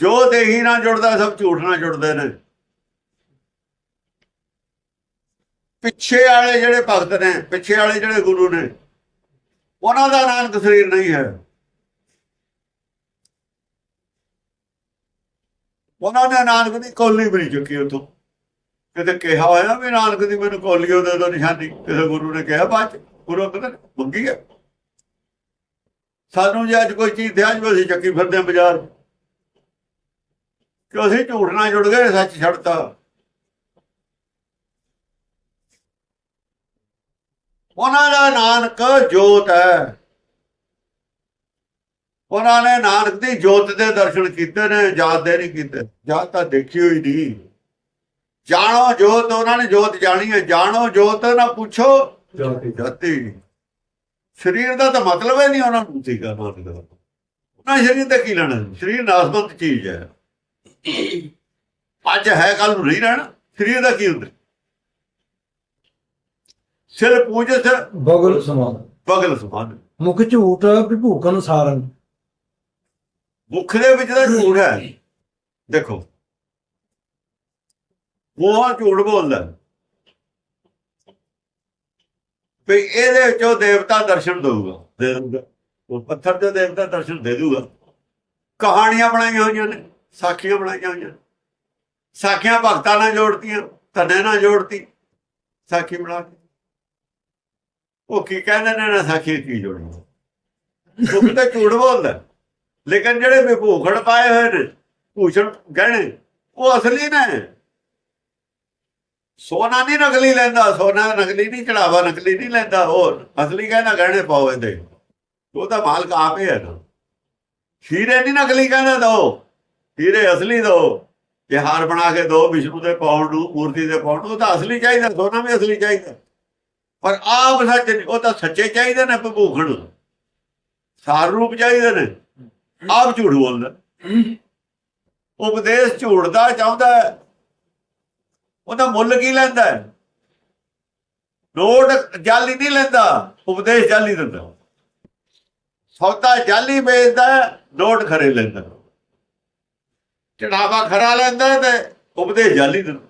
ਜੋ ਦੇਹੀ ਨਾਲ ਜੁੜਦਾ, ਸਭ ਝੂਠ ਨਾਲ ਜੁੜਦੇ ਨੇ। ਪਿੱਛੇ ਵਾਲੇ ਜਿਹੜੇ ਭਗਤ ਨੇ, ਪਿੱਛੇ ਵਾਲੇ ਜਿਹੜੇ ਗੁਰੂ ਨੇ, ਉਹਨਾਂ ਦਾ ਨਾਨਕ ਸਰੀਰ ਨਹੀਂ ਹੈ। ਉਹਨਾਂ ਨੇ ਨਾਨਕ ਦੀ ਕੋਲੀ ਬਣੀ ਚੁੱਕੀ ਉਤੋਂ ਕਿਤੇ ਕਿਹਾ ਹੋਇਆ ਵੀ ਨਾਨਕ ਦੀ ਮੈਨੂੰ ਕੋਲੀ ਉਹਦੇ ਤੋਂ ਨਿਸ਼ਾਨੀ, ਕਿਸੇ ਗੁਰੂ ਨੇ ਕਿਹਾ ਬਾਅਦ ਚ, ਗੁਰੂ ਕਹਿੰਦਾ ਮੰਗੀ ਹੈ ਸਾਨੂੰ ਜੇ ਅੱਜ ਕੋਈ ਚੀਜ਼ ਦਿਆ ਅੱਜ ਅਸੀਂ ਚੱਕੀ ਫਿਰਦੇ ਹਾਂ ਬਾਜ਼ਾਰ। ਕਿ ਅਸੀਂ ਝੂਠ ਨਾਲ ਜੁੜ ਗਏ ਸੱਚ ਛੱਡਤਾ। ਉਹਨਾਂ ਦਾ ਨਾਨਕ ਜੋਤ ਹੈ। ਉਹਨਾਂ ਨੇ ਨਾਨਕ ਦੀ ਜੋਤ ਦੇ ਦਰਸ਼ਨ ਕੀਤੇ ਨੇ ਜਾਤ ਦੇ ਨਹੀਂ ਕੀਤੇ। ਜਾਤ ਤਾਂ ਦੇਖੀ ਹੋਈ ਨਹੀਂ ਜਾਣੋ ਜੋਤ ਉਹਨਾਂ ਨੇ ਜੋਤ ਜਾਣੀ ਹੈ। ਜਾਣੋ ਜੋਤ ਨਾ ਪੁੱਛੋ ਜਾਤੀ। ਸਰੀਰ ਦਾ ਤਾਂ ਮਤਲਬ ਹੀ ਨਹੀਂ ਉਹਨਾਂ ਨੂੰ ਸੀਗਾ ਨਾਨਕ ਦਾ। ਉਹਨਾਂ ਸਰੀਰ ਦਾ ਕੀ ਲੈਣਾ? ਸਰੀਰ ਨਾਸਮਤ ਚੀਜ਼ ਹੈ। ਅੱਜ ਹੈ ਕੱਲ ਨੂੰ ਨਹੀਂ ਰਹਿਣਾ ਸਰੀਰ ਦਾ ਕੀ ਹੁੰਦਾ? ਸਿਰ ਪੂਜਤ ਬਗਲ ਸਮਾਨ ਬਗਲ ਸਮਾਨ ਮੁਖ ਝੂਠ ਵਿਭੂਖਨ ਸਾਰਨ। ਮੁੱਖ ਦੇ ਵਿੱਚ ਤਾਂ ਝੂਠ ਹੈ। ਦੇਖੋ ਉਹ ਝੂਠ ਬੋਲਦਾ। ਵੀ ਇਹਦੇ ਵਿੱਚੋਂ ਦੇਵਤਾ ਦਰਸ਼ਨ ਦਊਗਾ। ਦੇ ਦਊਗਾ। ਉਹ ਪੱਥਰ ਤੇ ਦੇਵਤਾ ਦਰਸ਼ਨ ਦੇ ਦਊਗਾ। ਕਹਾਣੀਆਂ ਬਣਾਈਆਂ ਹੋਈਆਂ ਨੇ। ਸਾਖੀਆਂ ਬਣਾਈਆਂ ਹੋਈਆਂ। ਸਾਖੀਆਂ ਭਗਤਾਂ ਨਾਲ ਜੋੜਤੀਆਂ ਧੰਨੇ ਨਾਲ ਜੋੜਤੀ, ਸਾਖੀ ਬਣਾ ਕੇ। ਉਹ ਕੀ ਕਹਿੰਦੇ ਨੇ ਨਾ ਸਾਖੀ ਕੀ ਜੋੜੀ ਉਹ ਕਿਤੇ ਝੂਠ ਬੋਲਦਾ। ਲੇਕਿਨ ਜਿਹੜੇ ਵਿਭੂਖਣ ਪਾਏ ਹੋਏ ਨੇ, ਭੂਸ਼ਣ ਗਹਿਣੇ, ਉਹ ਅਸਲੀ ਨੇ। ਸੋਨਾ ਨਹੀਂ ਨਕਲੀ ਲੈਂਦਾ, ਸੋਨਾ ਨਕਲੀ ਨਹੀਂ, ਚੜਾਵਾ ਨਕਲੀ ਨਹੀਂ ਲੈਂਦਾ, ਹੋਰ ਅਸਲੀ ਕਹਿੰਦਾ ਗਹਿਣੇ ਪਾਓ ਇਹਦੇ। ਉਹ ਤਾਂ ਮਾਲਕ ਆਪੇ ਹੈ ਨਾ। ਹੀਰੇ ਨਹੀਂ ਨਕਲੀ ਕਹਿੰਦਾ ਦੋ ਹੀਰੇ ਅਸਲੀ ਦੋ ਜੇ ਬਣਾ ਕੇ ਦੋ ਵਿਸ਼ਨੂੰ ਦੇ ਪਾਉਣ ਨੂੰ ਮੂਰਤੀ ਦੇ ਪਾਉਣ ਨੂੰ ਉਹ ਤਾਂ ਅਸਲੀ ਚਾਹੀਦਾ ਸੋਨਾ ਵੀ ਅਸਲੀ ਚਾਹੀਦਾ। ਪਰ ਆਪ ਸੱਚ ਨਹੀਂ, ਉਹ ਤਾਂ ਸੱਚੇ ਚਾਹੀਦੇ ਨੇ ਵਿਭੂਖਣ ਸਾਰ ਰੂਪ ਚਾਹੀਦੇ ਨੇ। ਆਪ ਝੂਠ ਬੋਲਦਾ। ਉਪਦੇਸ਼ ਝੂਠਦਾ ਚਾਹੁੰਦਾ ਉਹਦਾ ਮੁੱਲ ਕੀ ਲੈਂਦਾ ਨੋਟ ਜਾਲੀ ਨਹੀਂ ਲੈਂਦਾ ਉਪਦੇਸ਼ ਜਾਲੀ ਦਿੰਦਾ। ਸੌਦਾ ਜਾਲੀ ਵੇਚਦਾ ਨੋਟ ਖਰੇ ਲੈਂਦਾ। ਚੜਾਵਾ ਖਰਾ ਲੈਂਦਾ ਤੇ ਉਪਦੇਸ਼ ਜਾਲੀ ਦਿੰਦਾ।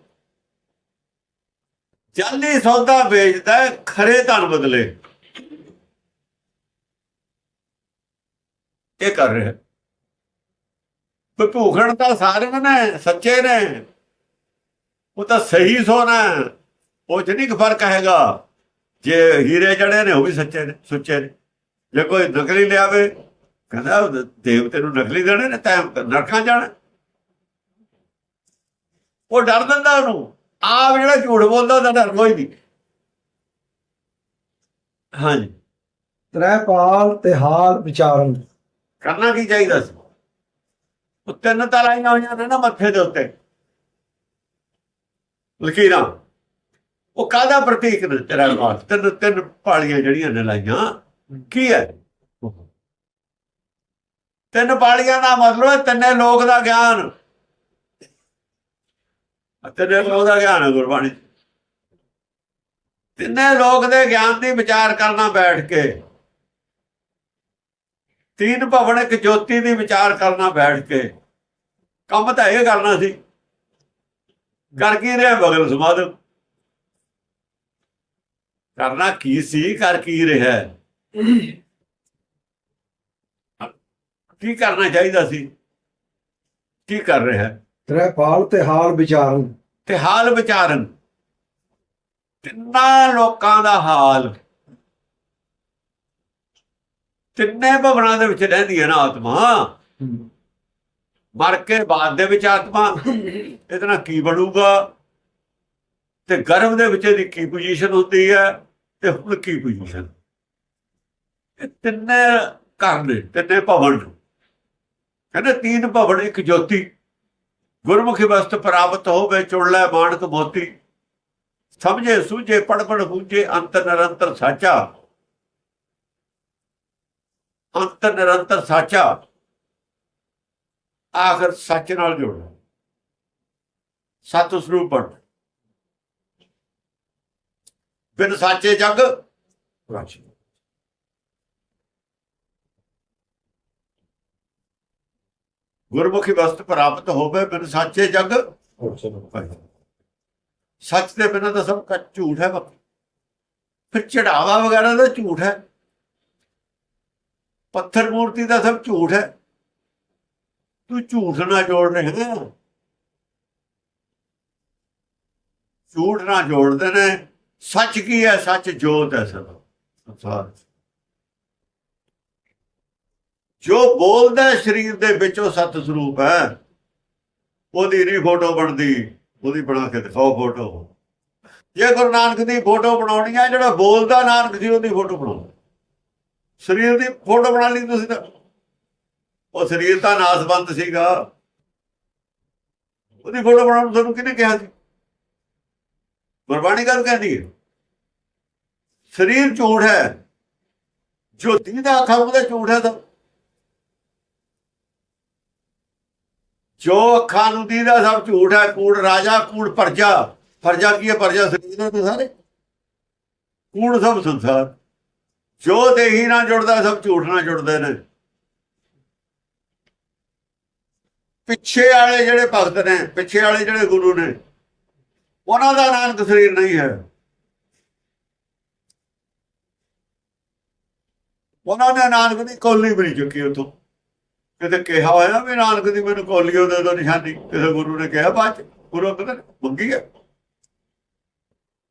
ਜਾਲੀ ਸੌਦਾ ਵੇਚਦਾ ਖਰੇ ਧਨ ਬਦਲੇ। ਇਹ ਕਰ ਰਿਹਾ। ਭੂਖਣ ਤਾਂ ਸਾਰੇ ਨੇ, ਸੱਚੇ ਨੇ। ਉਹ ਤਾਂ ਸਹੀ ਸੋਨਾ ਉਹ ਚ ਨਹੀਂ ਫ਼ਰਕ ਹੈਗਾ। ਜੇ ਹੀਰੇ ਜੜੇ ਨੇ, ਉਹ ਵੀ ਸੱਚੇ ਨੇ, ਸੁੱਚੇ ਨੇ। ਜੇ ਕੋਈ ਨਕਲੀ ਲਿਆਵੇ, ਕਹਿੰਦਾ ਦੇਵਤੇ ਨੂੰ ਨਕਲੀ ਦੇਣੇ ਨੇ, ਤੈਂ ਨਰਕਾਂ ਜਾਣਾ। ਉਹ ਡਰ ਦਿੰਦਾ ਉਹਨੂੰ। ਆਪ ਜਿਹੜਾ ਝੂਠ ਬੋਲਦਾ ਉਹਦਾ ਡਰ ਕੋਈ ਨਹੀਂ। ਹਾਂਜੀ। ਤ੍ਰੈ ਪਾਲ ਤੇ ਹਾਲ ਵਿਚਾਰਨ। ਕਰਨਾ ਕੀ ਚਾਹੀਦਾ ਸੀ? ਉਹ ਤਿੰਨ ਤਾਂ ਲਾਈਆਂ ਹੋਈਆਂ ਨੇ ਨਾ ਮੱਥੇ ਦੇ ਉੱਤੇ। ਲਕੀਰਾਂ। ਉਹ ਕਾਹਦਾ ਪ੍ਰਤੀਕ ਨੇ ਤੇਰਾ ਨਾਲ ਤਿੰਨ ਤਿੰਨ ਪਾਲੀਆਂ ਜਿਹੜੀਆਂ ਨੇ ਲਾਈਆਂ ਕੀ ਹੈ? ਤਿੰਨ ਪਾਲੀਆਂ ਦਾ ਮਤਲਬ ਹੈ ਤਿੰਨੇ ਲੋਕ ਦਾ ਗਿਆਨ। ਤਿੰਨੇ ਲੋਕ ਦਾ ਗਿਆਨ ਹੈ ਗੁਰਬਾਣੀ। ਤਿੰਨੇ ਲੋਕ ਦੇ ਗਿਆਨ ਦੀ ਵਿਚਾਰ ਕਰਨਾ ਬੈਠ ਕੇ। ਤੀਨ ਭਵਨ ਇੱਕ ਜੋਤੀ ਦੀ ਵਿਚਾਰ ਕਰਨਾ ਬੈਠ ਕੇ। ਕੰਮ ਤਾਂ ਇਹ ਕਰਨਾ ਸੀ। ਕਰ ਕੀ ਰਿਹਾ ਬਗਲ ਸਮਾਦ ਕਰਨਾ ਕੀ ਸੀ, ਕਰ ਕੀ ਰਿਹਾ? ਕੀ ਕਰਨਾ ਚਾਹੀਦਾ ਸੀ? ਕੀ ਕਰ ਰਿਹਾ? ਹੈ? ਤੇ ਹਾਲ ਵਿਚਾਰਨ ਤੇ ਹਾਲ ਵਿਚਾਰਨ। ਤਿੰਨਾਂ ਲੋਕਾਂ ਦਾ ਹਾਲ। ਤਿੰਨੇ ਭਵਨਾਂ ਦੇ ਵਿੱਚ ਰਹਿੰਦੀ ਹੈ ਨਾ ਆਤਮਾ। ਮਰ ਕੇ ਬਾਅਦ ਦੇ ਵਿੱਚ ਆਤਮਾ। ਇਹਦੇ ਨਾਲ ਕੀ ਬਣੂਗਾ? ਤੇ ਗਰਭ ਦੇ ਵਿੱਚ ਇਹਦੀ ਕੀ ਪੋਜੀਸ਼ਨ ਹੁੰਦੀ ਹੈ? ਤੇ ਹੁਣ ਕੀ ਪੋਜੀਸ਼ਨ ਇਹ ਤਿੰਨੇ ਘਰ ਨੇ, ਤਿੰਨੇ ਭਵਨ ਕਹਿੰਦੇ ਤੀਨ ਭਵਨ, ਇੱਕ ਜੋਤੀ। ਗੁਰਮੁਖੀ ਵਸਤ ਪ੍ਰਾਪਤ ਹੋਵੇ, ਚੁਣ ਲੈ ਮਾਨਕ ਮੋਤੀ। ਸਮਝੇ ਸੂਝੇ ਪੜ ਪੜ ਬੂਝੇ ਅੰਤ ਨਿਰੰਤਰ ਸਾਚਾ। ਅੰਤ ਨਿਰੰਤਰ ਸਾਚਾ। ਆਖਰ ਸੱਚ ਨਾਲ ਜੁੜਨਾ। ਸਤ ਸਰੂਪ ਬਣ ਬਿਨ ਸਾਚੇ ਜਗ, ਰਾਜੀ। ਗੁਰਮੁਖੀ ਵਸਤ ਪ੍ਰਾਪਤ ਹੋਵੇ ਬਿਨ ਸੱਚੇ ਜਗ। ਸੱਚ ਦੇ ਬਿਨਾਂ ਤਾਂ ਸਭ ਕੁਝ ਝੂਠ ਹੈ ਬਾਕੀ। ਫਿਰ ਚੜਾਵਾ ਵਗੈਰਾ ਦਾ ਝੂਠ ਹੈ। ਪੱਥਰ ਮੂਰਤੀ ਦਾ ਸਭ ਝੂਠ ਹੈ। ਤੂੰ ਝੂਠ ਨਾਲ ਜੋੜ ਰਿਹਾ ਝੂਠ ਨਾਲ ਜੋੜਦੇ ਨੇ। ਸੱਚ ਕੀ ਹੈ? ਸੱਚ ਜੋਤ ਹੈ ਸਭ। ਸੰਸਾਰ। ਜੋ ਬੋਲਦਾ ਸਰੀਰ ਦੇ ਵਿੱਚ ਉਹ ਸਤ ਸਰੂਪ ਹੈ। ਉਹਦੀ ਨਹੀਂ ਫੋਟੋ ਬਣਦੀ, ਉਹਦੀ ਬਣਾ ਕੇ ਦਿਖਾਓ ਫੋਟੋ। ਜੇ ਗੁਰੂ ਨਾਨਕ ਦੀ ਫੋਟੋ ਬਣਾਉਣੀ ਹੈ ਜਿਹੜਾ ਬੋਲਦਾ ਨਾਨਕ ਸੀ ਉਹਦੀ ਫੋਟੋ ਬਣਾਓ। ਸਰੀਰ ਦੀ ਫੋਟੋ ਬਣਾ ਲਈ ਤੁਸੀਂ ਤਾਂ। ਉਹ ਸਰੀਰ ਤਾਂ ਨਾਸਬੰਦ ਸੀਗਾ। ਉਹਦੀ ਫੋਟੋ ਬਣਾਉਣ ਨੂੰ ਤੁਹਾਨੂੰ ਕਿਹਨੇ ਕਿਹਾ ਸੀ? ਗੁਰਬਾਣੀ ਗੱਲ ਕਹਿੰਦੀ ਹੈ। ਸਰੀਰ ਝੂਠ ਹੈ। ਜੋ ਦੀਦਾ ਅੱਖਾਂ, ਉਹਦਾ ਝੂਠ ਹੈ ਤਾਂ। ਜੋ ਅੱਖਾਂ ਨੂੰ ਦੀਦਾ ਸਭ ਝੂਠ ਹੈ, ਕੂੜ ਰਾਜਾ, ਕੂੜ ਪਰਜਾ। ਪਰਜਾ ਕੀ ਹੈ? ਪਰਜਾ ਸਰੀਰ ਦੇ ਸਾਰੇ। ਕੂੜ ਸਭ ਸੰਸਾਰ। ਜੋ ਦੇਹੀ ਨਾਲ ਜੁੜਦਾ, ਸਭ ਝੂਠ ਨਾਲ ਜੁੜਦੇ ਨੇ। ਪਿੱਛੇ ਵਾਲੇ ਜਿਹੜੇ ਭਗਤ ਨੇ, ਪਿੱਛੇ ਵਾਲੇ ਜਿਹੜੇ ਗੁਰੂ ਨੇ, ਉਹਨਾਂ ਦਾ ਨਾਨਕ ਸਰੀਰ ਨਹੀਂ ਹੈ। ਉਹਨਾਂ ਨੇ ਨਾਨਕ ਦੀ ਕੋਲੀ ਵੀ ਨਹੀਂ ਚੁੱਕੀ ਉਤੋਂ ਕਿਤੇ ਕਿਹਾ ਹੋਇਆ ਵੀ ਨਾਨਕ ਦੀ ਮੈਨੂੰ ਕੋਲੀ ਉਹਦੇ ਤੋਂ ਨਿਸ਼ਾਨੀ, ਕਿਸੇ ਗੁਰੂ ਨੇ ਕਿਹਾ ਬਾਅਦ ਚ, ਗੁਰੂ ਕਹਿੰਦਾ ਮੰਗੀ ਹੈ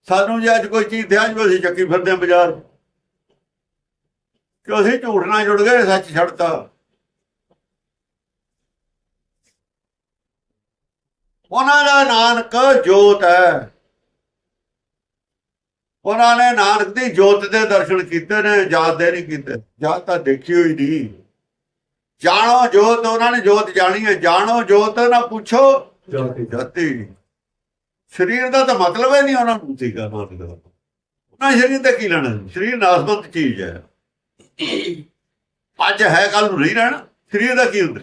ਸਾਨੂੰ ਜੇ ਅੱਜ ਕੋਈ ਚੀਜ਼ ਧਿਆਨ ਵਿੱਚ ਅਸੀਂ ਚੱਕੀ ਫਿਰਦੇ ਹਾਂ ਬਾਜ਼ਾਰ। ਕਿ ਅਸੀਂ ਝੂਠ ਨਾਲ ਜੁੜ ਗਏ, ਸੱਚ ਛੱਡਤਾ। ਉਹਨਾਂ ਦਾ ਨਾਨਕ ਜੋਤ ਹੈ। ਉਹਨਾਂ ਨੇ ਨਾਨਕ ਦੀ ਜੋਤ ਦੇ ਦਰਸ਼ਨ ਕੀਤੇ ਨੇ ਜਾਤ ਦੇ ਨਹੀਂ ਕੀਤੇ। ਜਾਤ ਤਾਂ ਦੇਖੀ ਹੋਈ ਨਹੀਂ ਜਾਣੋ ਜੋਤ ਉਹਨਾਂ ਨੇ ਜੋਤ ਜਾਣੀ ਹੈ। ਜਾਣੋ ਜੋਤ ਨਾ ਪੁੱਛੋ। ਜਾਤੀ। ਸਰੀਰ ਦਾ ਤਾਂ ਮਤਲਬ ਹੀ ਨਹੀਂ ਉਹਨਾਂ ਨੂੰ। ਸੀਗਾ ਦਾ ਉਹਨਾਂ ਸਰੀਰ ਤੇ ਕੀ ਲੈਣਾ ਸਰੀਰ ਨਾਸਮਤ ਚੀਜ਼ ਹੈ। ਅੱਜ ਹੈ ਕੱਲ ਨੂੰ ਨਹੀਂ ਰਹਿਣਾ। ਸਰੀਰ ਦਾ ਕੀ ਹੁੰਦਾ?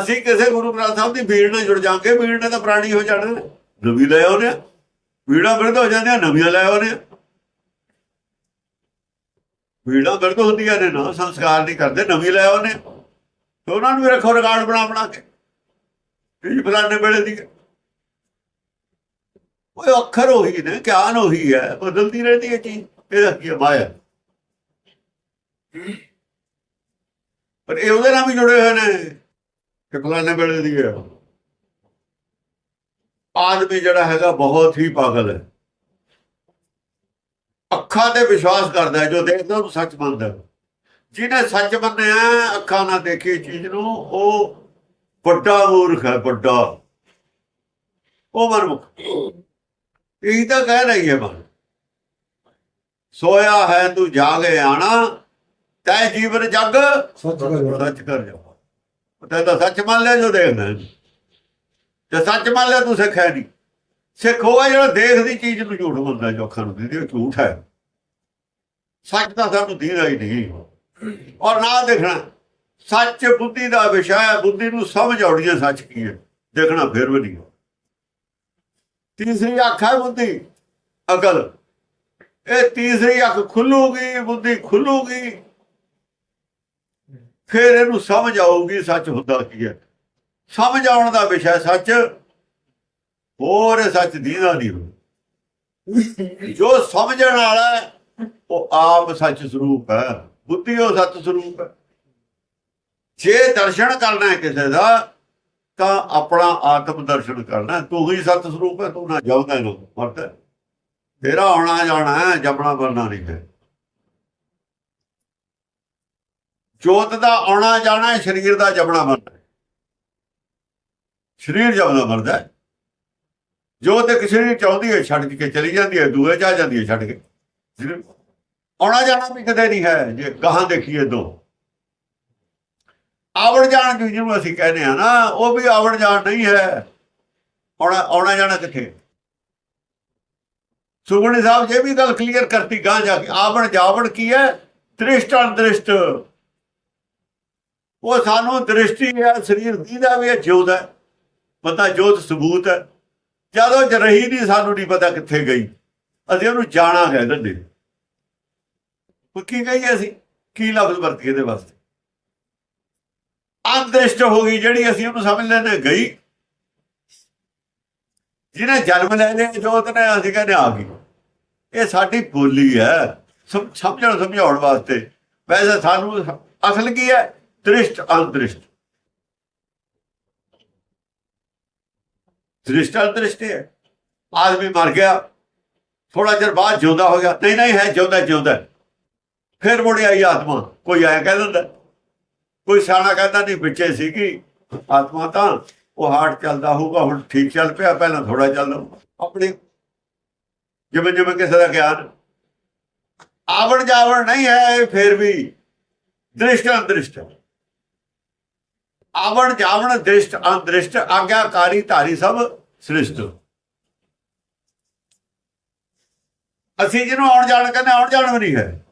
ਅਸੀਂ ਕਿਸੇ ਗੁਰੂ ਗ੍ਰੰਥ ਸਾਹਿਬ ਦੀ ਭੀੜ ਨਾਲ ਜੁੜ ਜਾਾਂਗੇ। ਭੀੜ ਨੇ ਤਾਂ ਪ੍ਰਾਣੀ ਹੋ ਜਾਣਾ ਨਵੀਂ ਲੈ ਆਉਨੇ ਭੀੜਾਂ ਬਿਰਧ ਹੋ ਜਾਂਦੀਆਂ ਨਵੀਆਂ ਲੈ ਆਉਨੇ ਭੀੜਾਂ ਬਿਰਧ ਹੁੰਦੀਆਂ ਨੇ, ਨਾ ਸੰਸਕਾਰ ਨਹੀਂ ਕਰਦੇ, ਨਵੀਂ ਲੈ ਆਉਨੇ ਤੇ ਉਹਨਾਂ ਨੂੰ ਵੀ ਰੱਖੋ ਰਿਕਾਰਡ ਬਣਾ ਬਣਾ ਕੇ। ਇਹ ਫਲਾਣੇ ਵੇਲੇ ਦੀ ਹੈ। ਉਹ ਅੱਖਰ ਉਹੀ ਨੇ, ਗਿਆਨ ਉਹੀ ਹੈ, ਬਦਲਦੀ ਰਹਿੰਦੀ ਹੈ ਚੀਜ਼। ਇਹਦਾ ਕੀ ਮਾਇਆ। ਪਰ ਇਹ ਉਹਦੇ ਨਾਲ ਵੀ ਜੁੜੇ ਹੋਏ ਨੇ, ਕਿ ਫਲਾਣੇ ਵੇਲੇ ਦੀ ਹੈ ਆਦਮੀ ਜਿਹੜਾ ਹੈਗਾ, ਬਹੁਤ ਹੀ ਪਾਗਲ ਹੈ। ਅੱਖਾਂ ਤੇ ਵਿਸ਼ਵਾਸ ਕਰਦਾ ਜੋ ਦੇਖਦਾ ਉਹ ਸੱਚ ਮੰਨਦਾ। ਜਿਹਨੇ ਸੱਚ ਮੰਨਿਆ ਅੱਖਾਂ ਨਾਲ ਦੇਖੀ ਚੀਜ਼ ਨੂੰ ਉਹ ਵੱਡਾ ਮੂਰਖ ਹੈ ਵੱਡਾ। ਉਹ ਮਨਮੁਖ। ਇਹੀ ਤਾਂ ਕਹਿ ਰਹੀ ਹੈ ਮਨ ਸੋਇਆ ਹੈ ਤੂੰ ਜਾਗੇ ਆਣਾ ਤੈ ਜੀਵਨ ਜਗ ਸੱਚ ਕਰ ਜਾ। ਤੇ ਤਾਂ ਸੱਚ ਮੰਨ ਲਿਆ ਜੋ ਦੇਖਦਾ। ਤੇ ਸੱਚ ਮੰਨ ਲਿਆ ਤੂੰ ਸਿੱਖ ਹੈ ਨਹੀਂ। ਸਿੱਖ ਹੋਇਆ ਜਿਹੜਾ ਦੇਖ ਦੀ ਚੀਜ਼ ਨੂੰ ਝੂਠ ਮੰਨਦਾ ਜੋ ਅੱਖਾਂ ਨੂੰ ਦਿਖਦੀ ਝੂਠ ਹੈ। ਸੱਚ ਤਾਂ ਸਾਨੂੰ ਦੀਦਾ ਹੀ ਨਹੀਂ। ਔਰ ਨਾ ਦੇਖਣਾ, ਸੱਚ ਬੁੱਧੀ ਦਾ ਵਿਸ਼ਾ ਹੈ, ਬੁੱਧੀ ਨੂੰ ਸਮਝ ਆਉਣੀ ਹੈ ਸੱਚ ਕੀ ਹੈ, ਦੇਖਣਾ ਫਿਰ ਵੀ ਨਹੀਂ। ਤੀਸਰੀ ਅੱਖ ਹੈ ਬੁੱਧੀ, ਅਕਲ। ਇਹ ਤੀਸਰੀ ਅੱਖ ਖੁੱਲੂਗੀ, ਬੁੱਧੀ ਖੁੱਲੂਗੀ। ਫਿਰ ਇਹਨੂੰ ਸਮਝ ਆਊਗੀ ਸੱਚ ਹੁੰਦਾ ਕੀ ਹੈ। ਸਮਝ ਆਉਣ ਦਾ ਵਿਸ਼ਾ ਸੱਚ। ਹੋਰ ਸੱਚ ਦੀਦਾ ਨਹੀਂ ਹੋ ਜੋ ਸਮਝਣ ਵਾਲਾ ਉਹ ਆਪ ਸੱਚ ਸਰੂਪ ਹੈ। ਬੁੱਧੀ ਉਹ ਸੱਚ ਸਰੂਪ ਹੈ। ਜੇ ਦਰਸ਼ਨ ਕਰਨਾ ਹੈ ਕਿਸੇ ਦਾ, ਤਾਂ ਆਪਣਾ ਆਤਮ ਦਰਸ਼ਨ ਕਰਨਾ ਤੂੰ ਹੀ ਸੱਚ ਸਰੂਪ ਹੈ, ਤੂੰ ਨਾ ਜਾਉਂਦਾ ਨਾ ਮਰਦਾ ਤੇਰਾ ਆਉਣਾ ਜਾਣਾ ਹੈ ਜੰਮਣਾ ਮਰਨਾ ਨਹੀਂ ਹੈ। ਜੋਤ ਦਾ ਆਉਣਾ ਜਾਣਾ ਹੈ, ਸਰੀਰ ਦਾ ਜੰਮਣਾ ਮਰਨਾ ਸਰੀਰ ਜੰਮਦਾ ਮਰਦਾ ਹੈ। ਜੋਤ ਇੱਕ ਸਰੀਰ ਚਾਹੁੰਦੀ ਹੈ ਛੱਡ ਕੇ ਚਲੀ ਜਾਂਦੀ ਹੈ, ਦੂਏ ਜਾ ਜਾਂਦੀ ਹੈ ਛੱਡ ਕੇ। ਆਉਣਾ ਜਾਣਾ ਵੀ ਕਦੇ ਨਹੀਂ ਹੈ, ਜੇ ਗਾਹਾਂ ਦੇਖੀਏ ਦੋ ਆਵਣ ਜਾਣ ਵੀ ਜਿਹਨੂੰ ਅਸੀਂ ਕਹਿੰਦੇ ਆ ਨਾ, ਉਹ ਵੀ ਆਵਣ ਜਾਣ ਨਹੀਂ ਹੈ। ਆਉਣਾ ਆਉਣਾ ਜਾਣਾ ਕਿੱਥੇ? ਸੁਖਮਨੀ ਸਾਹਿਬ ਜੇ ਵੀ ਗੱਲ ਕਲੀਅਰ ਕਰਤੀ ਗਾਂ ਜਾ ਕੇ ਆਵਣ ਜਾਵਣ ਕੀ ਹੈ? ਦ੍ਰਿਸ਼ਟ ਅਨਦ੍ਰਿਸ਼ਟ ਉਹ ਸਾਨੂੰ ਦ੍ਰਿਸ਼ਟੀ ਹੈ, ਸਰੀਰ ਦੀ ਦਾ ਵੀ ਹੈ ਜਿਉਦਾ ਹੈ। ਪਤਾ ਜੋਤ ਸਬੂਤ ਹੈ। ਜਦੋਂ ਜ ਰਹੀ ਨਹੀਂ, ਸਾਨੂੰ ਨਹੀਂ ਪਤਾ ਕਿੱਥੇ ਗਈ। ਅਸੀਂ ਉਹਨੂੰ ਜਾਣਾ ਕਹਿ ਦਿੰਦੇ ਉਹ ਕੀ ਕਹੀਏ ਅਸੀਂ? ਕੀ ਲਫ਼ਜ਼ ਵਰਤੀਏ ਇਹਦੇ ਵਾਸਤੇ? ਅੰਦ੍ਰਿਸ਼ਟ ਹੋ ਗਈ ਜਿਹੜੀ ਅਸੀਂ ਉਹਨੂੰ ਸਮਝ ਲੈਂਦੇ, ਗਈ। ਜਿਹਨੇ ਜਨਮ ਲੈ ਲਿਆ ਜੋਤ ਨੇ ਅਸੀਂ ਕਹਿੰਦੇ ਆ ਗਈ। ਇਹ ਸਾਡੀ ਬੋਲੀ ਹੈ। ਸਮਝਣ, ਸਮਝਾਉਣ ਵਾਸਤੇ। ਵੈਸੇ ਸਾਨੂੰ ਅਸਲ ਕੀ ਹੈ? ਦ੍ਰਿਸ਼ਟ ਅੰਦ੍ਰਿਸ਼ਟ ਦ੍ਰਿਸ਼ਟ ਅੰਦ੍ਰਿਸ਼ਟ ਹੈ। ਆਦਮੀ ਮਰ ਗਿਆ ਥੋੜਾ ਚਿਰ ਬਾਅਦ ਜਿਉਂਦਾ ਹੋ ਗਿਆ। ਨਹੀਂ ਨਹੀਂ, ਹੈ ਜਿਉਂਦਾ ਜਿਉਂਦਾ। ਫਿਰ ਮੁੜ ਆਈ ਆਤਮਾ। ਕੋਈ ਆਇਆ ਕਹਿ ਦਿੰਦਾ। ਕੋਈ ਸਿਆਣਾ ਕਹਿੰਦਾ ਨਹੀਂ, ਵਿੱਚੇ ਸੀਗੀ ਆਤਮਾ ਤਾਂ। ਉਹ ਹਾਰਟ ਚੱਲਦਾ ਹੋਊਗਾ, ਹੁਣ ਠੀਕ ਚੱਲ ਪਿਆ, ਪਹਿਲਾਂ ਥੋੜਾ ਚੱਲਦਾ ਆਪਣੀ ਜਿਵੇਂ ਜਿਵੇਂ ਕਿਸੇ ਦਾ ਗਿਆਨ। ਆਵਣ ਜਾਵਣ ਨਹੀਂ ਹੈ, ਇਹ ਫਿਰ ਵੀ ਦ੍ਰਿਸ਼ਟ ਅੰਦ੍ਰਿਸ਼ਟ ਆਵਣ ਜਾਵਣ ਦ੍ਰਿਸ਼ਟ ਅੰਦ੍ਰਿਸ਼ਟ ਆਗਿਆਕਾਰੀ ਧਾਰੀ ਸਭ ਸ੍ਰਿਸ਼ਟ। ਅਸੀਂ ਜਿਹਨੂੰ ਆਉਣ ਜਾਣ ਕਹਿੰਦੇ ਆਉਣ ਜਾਣ ਵੀ ਨਹੀਂ ਹੈ।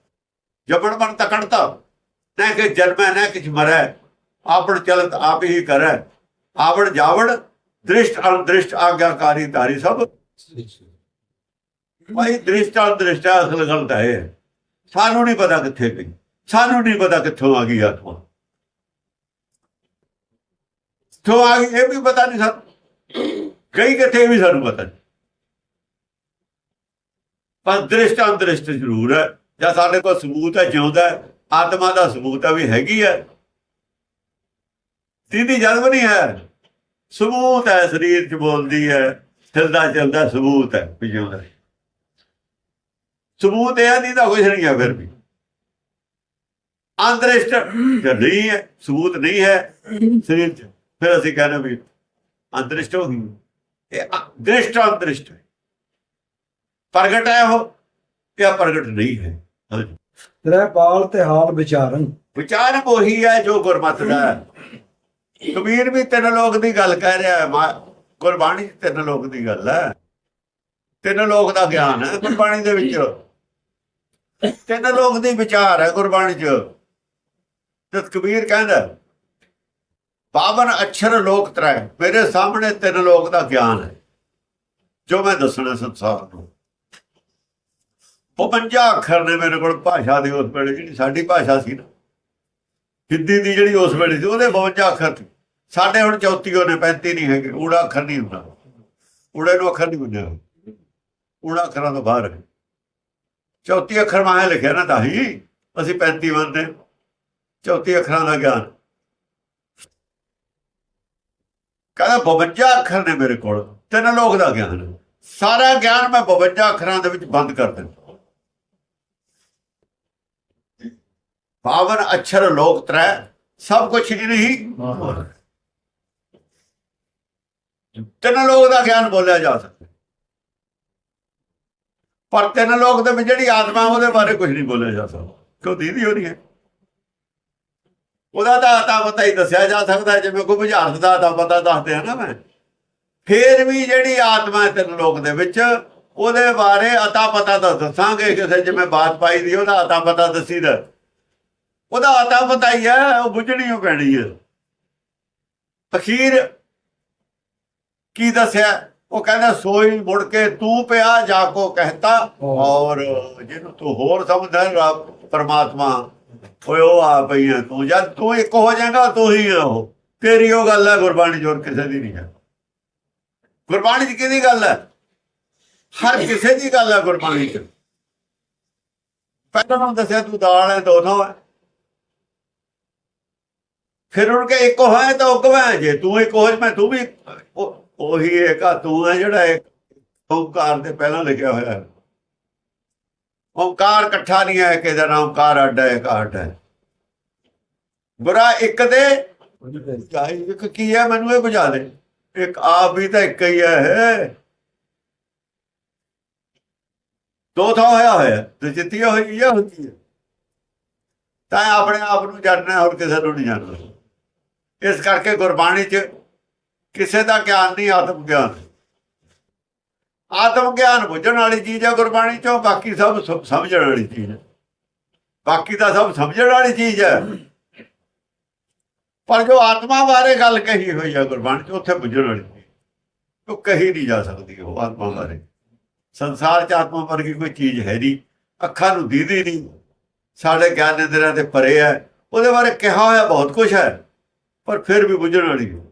ਜਬਣ ਮਨ ਤਕੜਤਾ ਨਾ ਕਿ ਜਨਮੈ ਨਾ ਕਿ ਮਰੈ। ਆਪਣ ਚਲਤ ਆਪ ਹੀ ਕਰੈ। ਆਵਣ ਜਾਵਣ ਦ੍ਰਿਸ਼ਟ ਅਨਦ੍ਰਿਸ਼ਟ ਆਗਿਆਕਾਰੀ ਧਾਰੀ ਸਭ ਭਾਈ ਦ੍ਰਿਸ਼ਟ ਅਨਦ੍ਰਿਸ਼ਟ ਹੈ, ਅਸਲ ਗੱਲ ਤਾਂ ਇਹ ਹੈ। ਸਾਨੂੰ ਨਹੀਂ ਪਤਾ ਕਿੱਥੇ ਗਈ। ਸਾਨੂੰ ਨਹੀਂ ਪਤਾ ਕਿੱਥੋਂ ਆ ਗਈ ਆਤਮਾ। ਕਿੱਥੋਂ ਆ ਗਈ, ਇਹ ਵੀ ਪਤਾ ਨਹੀਂ ਸਾਨੂੰ। ਕਈ ਕਿੱਥੇ ਵੀ ਸਾਨੂੰ ਪਤਾ ਨਹੀਂ। ਪਰ ਦ੍ਰਿਸ਼ਟ ਅੰਦ੍ਰਿਸ਼ਟ ਜ਼ਰੂਰ ਹੈ। ਜਾਂ ਸਾਡੇ ਕੋਲ ਸਬੂਤ ਹੈ, ਜਿਉਂਦਾ ਆਤਮਾ ਦਾ ਸਬੂਤ ਹੈ ਵੀ ਹੈਗੀ ਹੈ। ਦੀਦੀ, ਜਨਮ ਨਹੀਂ ਹੈ। ਸਬੂਤ ਹੈ, ਸਰੀਰ ਚ ਬੋਲਦੀ ਹੈ। ਹਿਲਦਾ ਚੱਲਦਾ ਸਬੂਤ ਹੈ, ਵੀ ਜਿਉਂਦਾ ਸਬੂਤ ਇਹ ਨਹੀਂ ਤਾਂ ਕੁਝ ਨਹੀਂ ਹੈ ਫਿਰ ਵੀ। ਅੰਦਰਿਸ਼ਟ ਨਹੀਂ ਹੈ, ਸਬੂਤ ਨਹੀਂ ਹੈ, ਸਰੀਰ ਚ। ਫਿਰ ਅਸੀਂ ਕਹਿੰਦੇ ਵੀ ਅੰਦ੍ਰਿਸ਼ਟ ਹੋ ਗਈ। ਇਹ ਦ੍ਰਿਸ਼ਟ ਅੰਦ੍ਰਿਸ਼ਟ ਹੈ। ਪ੍ਰਗਟ ਹੈ ਉਹ ਇਹ ਪ੍ਰਗਟ ਨਹੀਂ ਹੈ। ਹਾਂਜੀ। ਤ੍ਰੈ ਪਾਲ ਤੇ ਹਾਲ ਵਿਚਾਰਨ। ਵਿਚਾਰ ਉਹੀ ਹੈ ਜੋ ਗੁਰਮਤ ਦਾ ਕਬੀਰ ਵੀ ਤਿੰਨ ਲੋਕ ਦੀ ਗੱਲ ਕਹਿ ਰਿਹਾ ਹੈ। ਗੁਰਬਾਣੀ ਤਿੰਨ ਲੋਕ ਦੀ ਗੱਲ ਹੈ। ਤਿੰਨ ਲੋਕ ਦਾ ਗਿਆਨ ਹੈ ਗੁਰਬਾਣੀ ਦੇ ਵਿੱਚ। ਤਿੰਨ ਲੋਕ ਦੀ ਵਿਚਾਰ ਹੈ ਗੁਰਬਾਣੀ 'ਚ। ਤੇ ਕਬੀਰ ਕਹਿੰਦਾ ਪਾਵਨ ਅਛਰ ਲੋਕ ਤਰੈ। ਮੇਰੇ ਸਾਹਮਣੇ ਤਿੰਨ ਲੋਕ ਦਾ ਗਿਆਨ ਹੈ। ਜੋ ਮੈਂ ਦੱਸਣਾ ਸੰਸਾਰ ਨੂੰ। 52 ਅੱਖਰ ਨੇ ਮੇਰੇ ਕੋਲ ਭਾਸ਼ਾ ਦੀ ਉਸ ਵੇਲੇ ਜਿਹੜੀ ਸਾਡੀ ਭਾਸ਼ਾ ਸੀ ਨਾ। ਹਿੰਦੀ ਦੀ ਜਿਹੜੀ ਉਸ ਵੇਲੇ ਸੀ, ਉਹਦੇ 52 ਅੱਖਰ ਸੀ। ਸਾਡੇ ਹੁਣ 34 ਨੇ 35 ਨਹੀਂ ਹੈਗੇ। ਊੜਾ ਅੱਖਰ ਨਹੀਂ ਹੁੰਦਾ। ਊੜੇ ਨੂੰ ਅੱਖਰ ਨਹੀਂ ਬਣਿਆ ਊੜਾ ਅੱਖਰਾਂ ਤੋਂ ਬਾਹਰ ਹੈ। 34 ਅੱਖਰ ਮਾਇਆ ਲਿਖਿਆ ਨਾ ਤਾਂ ਹੀ ਅਸੀਂ 35 ਮੰਨਦੇ 34 ਅੱਖਰਾਂ ਦਾ ਗਿਆਨ। ਕਹਿੰਦਾ 52 ਅੱਖਰ ਨੇ ਮੇਰੇ ਕੋਲ, ਤਿੰਨ ਲੋਕ ਦਾ ਗਿਆਨ। ਸਾਰਾ ਗਿਆਨ ਮੈਂ 52 ਅੱਖਰਾਂ ਦੇ ਵਿੱਚ ਬੰਦ ਕਰ ਦਿੰਦਾ। ਪਾਵਨ ਅਛਰ ਲੋਕ ਤਰੈ, ਸਭ ਕੁਝ ਹੀ ਨਹੀਂ। ਤਿੰਨ ਲੋਕ ਦਾ ਗਿਆਨ ਬੋਲਿਆ ਜਾ ਸਕਦਾ। ਪਰ ਤਿੰਨ ਲੋਕ ਦੇ ਵਿੱਚ ਜਿਹੜੀ ਆਤਮਾ, ਉਹਦੇ ਬਾਰੇ ਕੁਝ ਨਹੀਂ ਬੋਲਿਆ ਜਾ ਸਕਦਾ। ਕਿਉਂ ਦੀਦੀ ਹੋ ਨਹੀਂ ਹੈ? ਉਹਦਾ ਤਾਂ ਆਤਾ ਪਤਾ ਹੀ ਦੱਸਿਆ ਜਾ ਸਕਦਾ ਜਿਵੇਂ ਕੋਈ ਬੁਝਾਰਤ ਦਾ ਆਤਾ ਪਤਾ ਦੱਸਦੇ ਆ ਨਾ ਮੈਂ। ਫੇਰ ਵੀ ਜਿਹੜੀ ਆਤਮਾ ਹੈ ਤਿੰਨ ਲੋਕ ਦੇ ਵਿੱਚ ਉਹਦੇ ਬਾਰੇ ਅਤਾ ਪਤਾ ਤਾਂ ਦੱਸਾਂਗੇ ਕਿਸੇ ਜਿਵੇਂ ਬਾਤ ਪਾਈ ਦੀ ਉਹਦਾ ਅਤਾ ਪਤਾ ਦੱਸੀਦਾ ਉਹਦਾ ਅਤਾ ਪਤਾ ਹੀ ਹੈ ਉਹ ਬੁੱਝਣੀ ਓ ਪੈਣੀ ਹੈ। ਅਖੀਰ ਕੀ ਦੱਸਿਆ? ਉਹ ਕਹਿੰਦਾ ਸੋਈ ਮੁੜ ਕੇ ਤੂੰ ਪਿਆ ਜਾ ਕੋ ਕਹਤਾ ਔਰ ਜਿਹਨੂੰ ਤੂੰ ਹੋਰ ਸਮਝਦਾ ਹੈ ਪਰਮਾਤਮਾ ਓਏ ਉਹ ਆ ਪਈ ਹੈ ਤੂੰ ਜਦ ਤੂੰ ਇੱਕ ਹੋ ਜਾਏਗਾ, ਤੂੰ ਹੀ ਹੈ ਉਹ। ਤੇਰੀ ਉਹ ਗੱਲ ਹੈ, ਗੁਰਬਾਣੀ ਜੋਰ ਕਿਸੇ ਦੀ ਨਹੀਂ ਹੈ। ਗੁਰਬਾਣੀ ਦੀ ਕਿਹਦੀ ਗੱਲ ਹੈ? ਹਰ ਕਿਸੇ ਦੀ ਗੱਲ ਹੈ ਗੁਰਬਾਣੀ ਚ। ਪਹਿਲਾਂ ਨੂੰ ਦੱਸਿਆ, ਤੂੰ ਦਾਲ ਹੈ ਦੋਨੋਂ ਹੈ। ਫਿਰ ਉਹਨਾਂ ਕੇ ਇੱਕ ਹੋਇਆ ਤਾਂ ਉਹ ਕਹਾਂ ਜੇ, ਤੂੰ ਇੱਕ ਹੋ, ਮੈਂ ਤੂੰ ਵੀ ਉਹੀ ਇੱਕ ਆ, ਤੂੰ ਹੈ ਜਿਹੜਾ ਇੱਕ ਓਂਕਾਰ ਦੇ ਪਹਿਲਾਂ ਲਿਖਿਆ ਹੋਇਆ ਹੈ। ਓਂਕਾਰ ਇਕੱਠਾ ਨਹੀਂ ਹੈ ਕਿ ਦਾ ਨਾਮ ਕਾਰ ਅੱਡ ਹੈ ਇੱਕ ਅੱਡ ਹੈ ਬੁਰਾ ਇੱਕ ਦੇ, ਚਾਹੇ ਇੱਕ ਕੀ ਹੈ, ਮੈਨੂੰ ਇਹ ਬੁਝਾ ਦੇ। ਇੱਕ ਆਪ ਵੀ ਤਾਂ ਇੱਕ ਹੀ ਹੈ। ਦੋ ਥਾਂ ਹੋਇਆ ਹੋਇਆ, ਤੇ ਜਿੱਤੀ ਹੋਈ, ਇਹ ਹੁੰਦੀ ਹੈ। ਤਾਂ ਆਪਣੇ ਆਪ ਨੂੰ ਜਾਣਨਾ ਹੋਰ ਕਿਸੇ ਨੂੰ ਨਹੀਂ ਜਾਣਨਾ ਇਸ ਕਰਕੇ ਗੁਰਬਾਣੀ 'ਚ ਕਿਸੇ ਦਾ ਗਿਆਨ ਨਹੀਂ, ਆਤਮ ਗਿਆਨ। ਆਤਮ ਗਿਆਨ ਬੁੱਝਣ ਵਾਲੀ ਚੀਜ਼ ਹੈ ਗੁਰਬਾਣੀ 'ਚੋਂ, ਬਾਕੀ ਸਭ ਸਮਝਣ ਵਾਲੀ ਚੀਜ਼ ਹੈ ਬਾਕੀ ਤਾਂ ਸਭ ਸਮਝਣ ਵਾਲੀ ਚੀਜ਼ ਹੈ ਪਰ ਜੋ ਆਤਮਾ ਬਾਰੇ ਗੱਲ ਕਹੀ ਹੋਈ ਹੈ ਗੁਰਬਾਣੀ 'ਚ, ਉੱਥੇ ਬੁੱਝਣ ਵਾਲੀ ਉਹ ਕਹੀ ਨਹੀਂ ਜਾ ਸਕਦੀ ਉਹ ਆਤਮਾ ਬਾਰੇ। ਸੰਸਾਰ 'ਚ ਆਤਮਾ ਵਰਗੀ ਕੋਈ ਚੀਜ਼ ਹੈ ਨਹੀਂ। ਅੱਖਾਂ ਨੂੰ ਦੀਦੀ ਨਹੀਂ। ਸਾਡੇ ਗਿਆਨ ਇੰਦਰੀਆਂ ਦੇ ਪਰੇ ਹੈ। ਉਹਦੇ ਬਾਰੇ ਕਿਹਾ ਹੋਇਆ ਬਹੁਤ ਕੁਝ ਹੈ। ਪਰ ਫਿਰ ਵੀ ਬੁੱਝਣ ਵਾਲੀ ਹੈ।